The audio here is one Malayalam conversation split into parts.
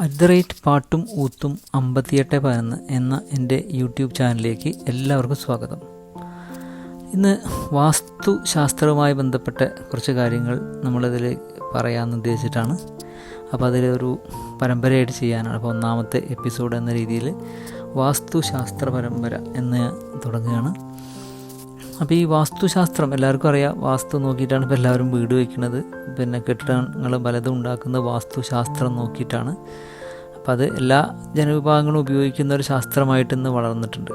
അറ്റ് ദ റേറ്റ് പാട്ടും ഊത്തും അമ്പത്തിയെട്ട് പതിനൊന്ന് എന്ന എന്റെ യൂട്യൂബ് ചാനലിലേക്ക് എല്ലാവർക്കും സ്വാഗതം. ഇന്ന് വാസ്തുശാസ്ത്രവുമായി ബന്ധപ്പെട്ട കുറച്ച് കാര്യങ്ങൾ നമ്മളിതിൽ പറയാമെന്ന് ഉദ്ദേശിച്ചിട്ടാണ്. അപ്പോൾ അതിലൊരു പരമ്പരയായിട്ട് ചെയ്യാനാണ്. അപ്പോൾ ഒന്നാമത്തെ എപ്പിസോഡ് എന്ന രീതിയിൽ വാസ്തുശാസ്ത്ര പരമ്പര എന്ന് തുടങ്ങുകയാണ്. അപ്പോൾ ഈ വാസ്തുശാസ്ത്രം എല്ലാവർക്കും അറിയാം വാസ്തു നോക്കിയിട്ടാണ് ഇപ്പോൾ എല്ലാവരും വീട് വയ്ക്കുന്നത് പിന്നെ കെട്ടിടങ്ങൾ പലതും ഉണ്ടാക്കുന്നത് വാസ്തുശാസ്ത്രം നോക്കിയിട്ടാണ്. അപ്പം അത് എല്ലാ ജനവിഭാഗങ്ങളും ഉപയോഗിക്കുന്ന ഒരു ശാസ്ത്രമായിട്ട് ഇന്ന് വളർന്നിട്ടുണ്ട്.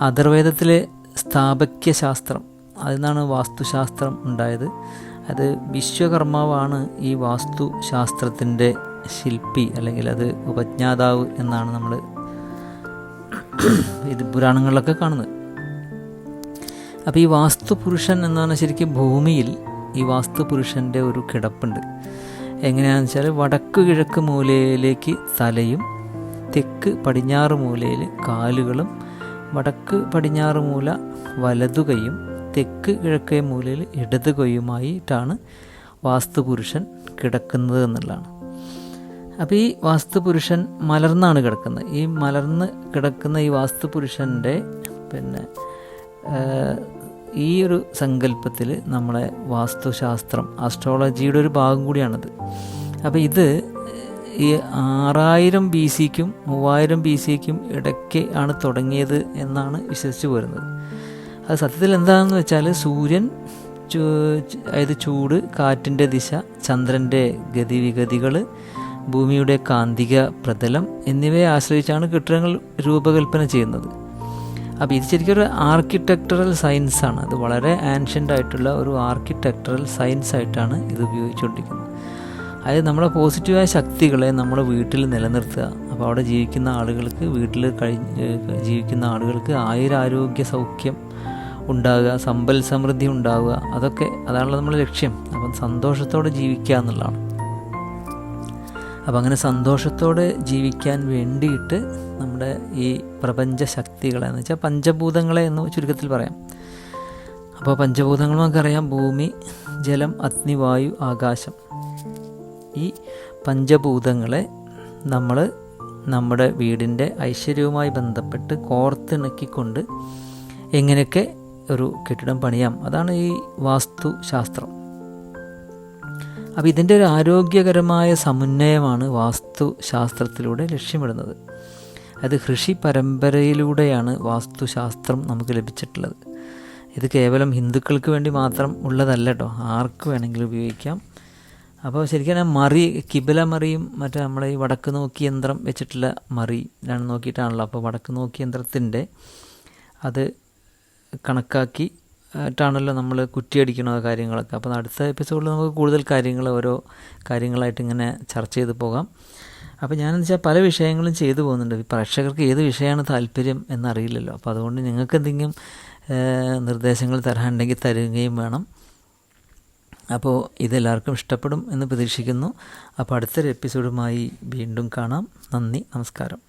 അഥർവേദത്തിലെ സ്ഥാപക്യ ശാസ്ത്രം അതിൽ നിന്നാണ് വാസ്തുശാസ്ത്രം ഉണ്ടായത്. അത് വിശ്വകർമാവാണ് ഈ വാസ്തുശാസ്ത്രത്തിന്റെ ശില്പി അല്ലെങ്കിൽ അത് ഉപജ്ഞാതാവ് എന്നാണ് നമ്മൾ ഇത് പുരാണങ്ങളിലൊക്കെ കാണുന്നത്. അപ്പോൾ ഈ വാസ്തുപുരുഷൻ എന്നാണ് ശരിക്കും ഭൂമിയിൽ ഈ വാസ്തുപുരുഷന്റെ ഒരു കിടപ്പുണ്ട്. എങ്ങനെയാണെന്ന് വെച്ചാൽ വടക്ക് കിഴക്ക് മൂലയിലേക്ക് തലയും തെക്ക് പടിഞ്ഞാറ് മൂലയിൽ കാലുകളും വടക്ക് പടിഞ്ഞാറ് മൂല വലതുകൈയും തെക്ക് കിഴക്കേ മൂലയിൽ ഇടത് കൈയുമായിട്ടാണ് വാസ്തുപുരുഷൻ കിടക്കുന്നത് എന്നുള്ളതാണ്. അപ്പോൾ ഈ വാസ്തുപുരുഷൻ മലർന്നാണ് കിടക്കുന്നത്. ഈ മലർന്ന് കിടക്കുന്ന ഈ വാസ്തുപുരുഷന്റെ പിന്നെ ഈ ഒരു സങ്കല്പത്തിൽ നമ്മളെ വാസ്തുശാസ്ത്രം ആസ്ട്രോളജിയുടെ ഒരു ഭാഗം കൂടിയാണത്. അപ്പോൾ ഇത് ഈ ആറായിരം ബി സിക്കും മൂവായിരം ബി സിക്കും ഇടയ്ക്ക് ആണ് തുടങ്ങിയത് എന്നാണ് വിശ്വസിച്ച് പോരുന്നത്. അത് സത്യത്തിൽ എന്താണെന്ന് വെച്ചാൽ സൂര്യൻ അതായത് ചൂട് കാറ്റിന്റെ ദിശ ചന്ദ്രന്റെ ഗതിവിഗതികൾ ഭൂമിയുടെ കാന്തിക പ്രതലം എന്നിവയെ ആശ്രയിച്ചാണ് കെട്ടിടങ്ങൾ രൂപകൽപ്പന ചെയ്യുന്നത്. അപ്പോൾ ഇത് ശരിക്കും ഒരു ആർക്കിടെക്ചറൽ സയൻസ് ആണ്. അത് വളരെ ആൻഷ്യന്റ് ആയിട്ടുള്ള ഒരു ആർക്കിടെക്ചറൽ സയൻസ് ആയിട്ടാണ് ഇത് ഉപയോഗിച്ചുകൊണ്ടിരിക്കുന്നത്. അതായത് നമ്മുടെ പോസിറ്റീവായ ശക്തികളെ നമ്മുടെ വീട്ടിൽ നിലനിർത്തുക. അപ്പോൾ അവിടെ ജീവിക്കുന്ന ആളുകൾക്ക് വീട്ടിൽ കഴിഞ്ഞ് ജീവിക്കുന്ന ആളുകൾക്ക് ആയുരാരോഗ്യ സൗഖ്യം ഉണ്ടാകുക സമ്പൽ സമൃദ്ധി ഉണ്ടാവുക അതൊക്കെ അതാണല്ലോ നമ്മുടെ ലക്ഷ്യം. അപ്പം സന്തോഷത്തോടെ ജീവിക്കുക എന്നുള്ളതാണ്. അപ്പം അങ്ങനെ സന്തോഷത്തോടെ ജീവിക്കാൻ വേണ്ടിയിട്ട് നമ്മുടെ ഈ പ്രപഞ്ച ശക്തികളെ എന്ന് വെച്ചാൽ പഞ്ചഭൂതങ്ങളെ എന്ന് ചുരുക്കത്തിൽ പറയാം. അപ്പോൾ പഞ്ചഭൂതങ്ങൾ നമുക്കറിയാം ഭൂമി ജലം അഗ്നി വായു ആകാശം. ഈ പഞ്ചഭൂതങ്ങളെ നമ്മൾ നമ്മുടെ വീടിന്റെ ഐശ്വര്യവുമായി ബന്ധപ്പെട്ട് കോർത്തിണക്കിക്കൊണ്ട് എങ്ങനെയൊക്കെ ഒരു കെട്ടിടം പണിയാം. അതാണ് ഈ വാസ്തുശാസ്ത്രം. അപ്പോൾ ഇതിന്റെ ഒരു ആരോഗ്യകരമായ സമന്വയമാണ് വാസ്തുശാസ്ത്രത്തിലൂടെ ലക്ഷ്യമിടുന്നത്. അത് കൃഷി പരമ്പരയിലൂടെയാണ് വാസ്തുശാസ്ത്രം നമുക്ക് ലഭിച്ചിട്ടുള്ളത്. ഇത് കേവലം ഹിന്ദുക്കൾക്ക് വേണ്ടി മാത്രം ഉള്ളതല്ല കേട്ടോ ആർക്ക് വേണമെങ്കിലും ഉപയോഗിക്കാം. അപ്പോൾ ശരിക്കും മറി കിബില മറിയും മറ്റേ നമ്മളെ ഈ വടക്ക് നോക്കി യന്ത്രം വെച്ചിട്ടുള്ള മറി നോക്കിയിട്ടാണല്ലോ. അപ്പോൾ വടക്ക് നോക്കി യന്ത്രത്തിന്റെ അത് കണക്കാക്കി ാണല്ലോ നമ്മൾ കുറ്റിയടിക്കണത് കാര്യങ്ങളൊക്കെ. അപ്പോൾ അടുത്ത എപ്പിസോഡിൽ നമുക്ക് കൂടുതൽ കാര്യങ്ങൾ ഓരോ കാര്യങ്ങളായിട്ട് ഇങ്ങനെ ചർച്ച ചെയ്ത് പോകാം. അപ്പോൾ ഞാനെന്ന് വെച്ചാൽ പല വിഷയങ്ങളും ചെയ്തു പോകുന്നുണ്ട്. പ്രേക്ഷകർക്ക് ഏത് വിഷയമാണ് താല്പര്യം എന്നറിയില്ലല്ലോ. അപ്പോൾ അതുകൊണ്ട് നിങ്ങൾക്ക് എന്തെങ്കിലും നിർദ്ദേശങ്ങൾ തരാനുണ്ടെങ്കിൽ തരുകയും വേണം. അപ്പോൾ ഇതെല്ലാവർക്കും ഇഷ്ടപ്പെടും എന്ന് പ്രതീക്ഷിക്കുന്നു. അപ്പോൾ അടുത്തൊരു എപ്പിസോഡുമായി വീണ്ടും കാണാം. നന്ദി നമസ്കാരം.